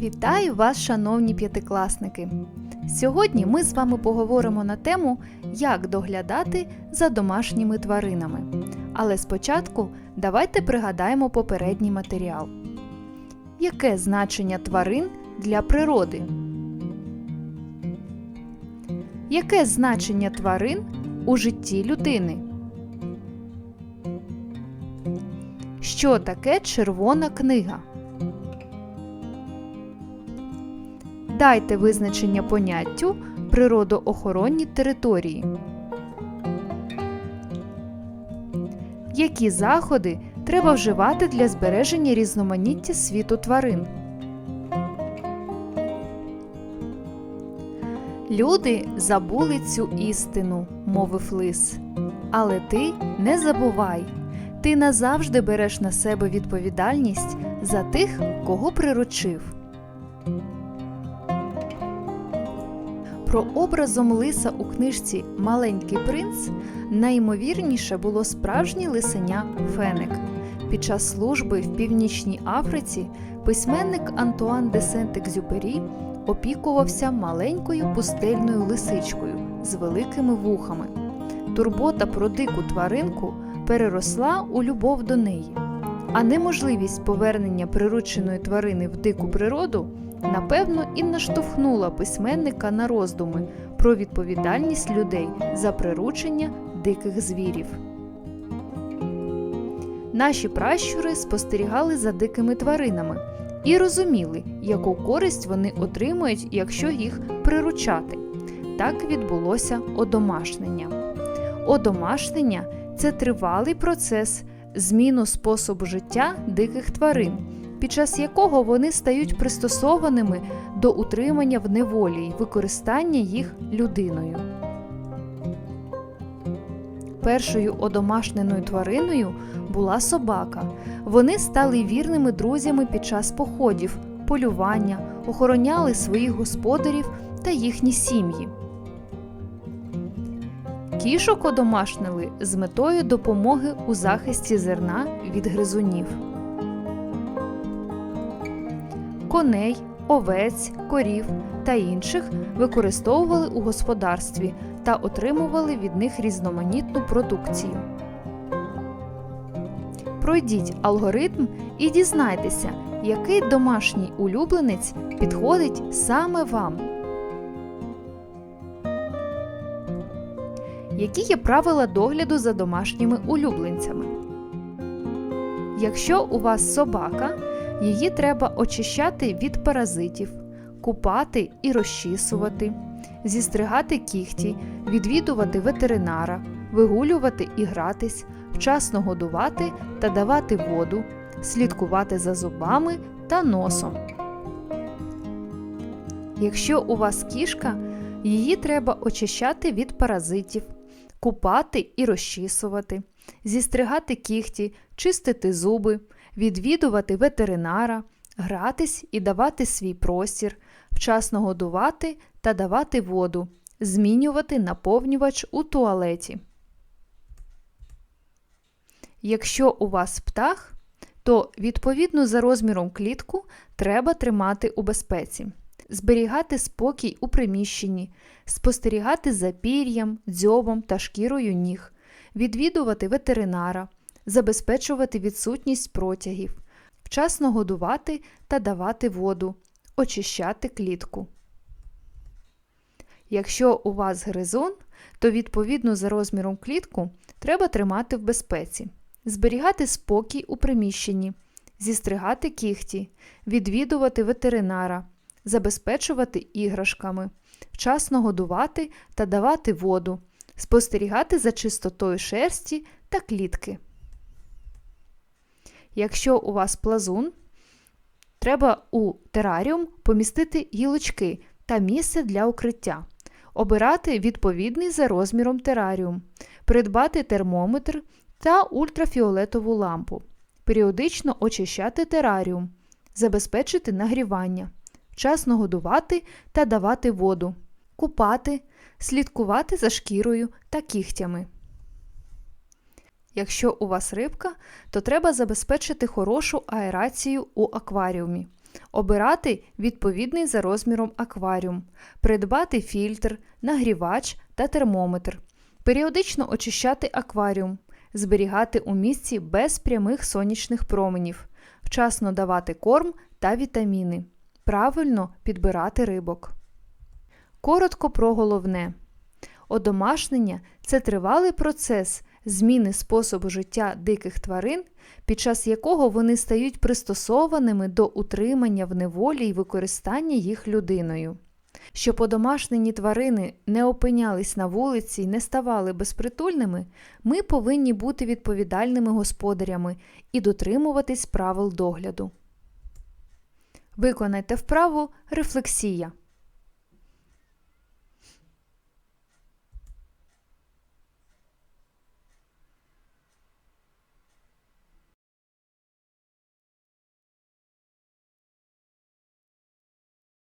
Вітаю вас, шановні п'ятикласники! Сьогодні ми з вами поговоримо на тему, як доглядати за домашніми тваринами. Але спочатку давайте пригадаємо попередній матеріал. Яке значення тварин для природи? Яке значення тварин у житті людини? Що таке червона книга? Дайте визначення поняттю природоохоронні території. Які заходи треба вживати для збереження різноманіття світу тварин? Люди забули цю істину, мовив лис. Але ти не забувай, ти назавжди береш на себе відповідальність за тих, кого приручив. Про образом лиса у книжці Маленький принц найімовірніше було справжнє лисеня Феник. Під час служби в Північній Африці письменник Антуан де Сент-Екзюпері опікувався маленькою пустельною лисичкою з великими вухами. Турбота про дику тваринку переросла у любов до неї, а неможливість повернення прирученої тварини в дику природу напевно і наштовхнула письменника на роздуми про відповідальність людей за приручення диких звірів. Наші пращури спостерігали за дикими тваринами і розуміли, яку користь вони отримують, якщо їх приручати. Так відбулося одомашнення. Одомашнення це тривалий процес зміну способу життя диких тварин, під час якого вони стають пристосованими до утримання в неволі й використання їх людиною. Першою одомашненою твариною була собака. Вони стали вірними друзями під час походів, полювання, охороняли своїх господарів та їхні сім'ї. Кішок одомашнили з метою допомоги у захисті зерна від гризунів. Коней, овець, корів та інших використовували у господарстві та отримували від них різноманітну продукцію. Пройдіть алгоритм і дізнайтеся, який домашній улюбленець підходить саме вам. Які є правила догляду за домашніми улюбленцями? Якщо у вас собака, її треба очищати від паразитів, купати і розчісувати, зістригати кігті, відвідувати ветеринара, вигулювати і гратись, вчасно годувати та давати воду, слідкувати за зубами та носом. Якщо у вас кішка, її треба очищати від паразитів, купати і розчісувати, зістригати кігті, чистити зуби, відвідувати ветеринара, гратись і давати свій простір, вчасно годувати та давати воду, змінювати наповнювач у туалеті. Якщо у вас птах, то відповідно за розміром клітку треба тримати у безпеці, зберігати спокій у приміщенні, спостерігати за пір'ям, дзьобом та шкірою ніг, відвідувати ветеринара, забезпечувати відсутність протягів, вчасно годувати та давати воду, очищати клітку. Якщо у вас гризун, то відповідно за розміром клітку треба тримати в безпеці, зберігати спокій у приміщенні, зістригати кігті, відвідувати ветеринара, забезпечувати іграшками, вчасно годувати та давати воду, спостерігати за чистотою шерсті та клітки. Якщо у вас плазун, треба у тераріум помістити гілочки та місце для укриття, обирати відповідний за розміром тераріум, придбати термометр та ультрафіолетову лампу, періодично очищати тераріум, забезпечити нагрівання, вчасно годувати та давати воду, купати, слідкувати за шкірою та кігтями. Якщо у вас рибка, то треба забезпечити хорошу аерацію у акваріумі, обирати відповідний за розміром акваріум, придбати фільтр, нагрівач та термометр, періодично очищати акваріум, зберігати у місці без прямих сонячних променів, вчасно давати корм та вітаміни, правильно підбирати рибок. Коротко про головне. Одомашнення це тривалий процес зміни способу життя диких тварин, під час якого вони стають пристосованими до утримання в неволі і використання їх людиною. Щоб одомашнені тварини не опинялись на вулиці і не ставали безпритульними, ми повинні бути відповідальними господарями і дотримуватись правил догляду. Виконайте вправу рефлексія.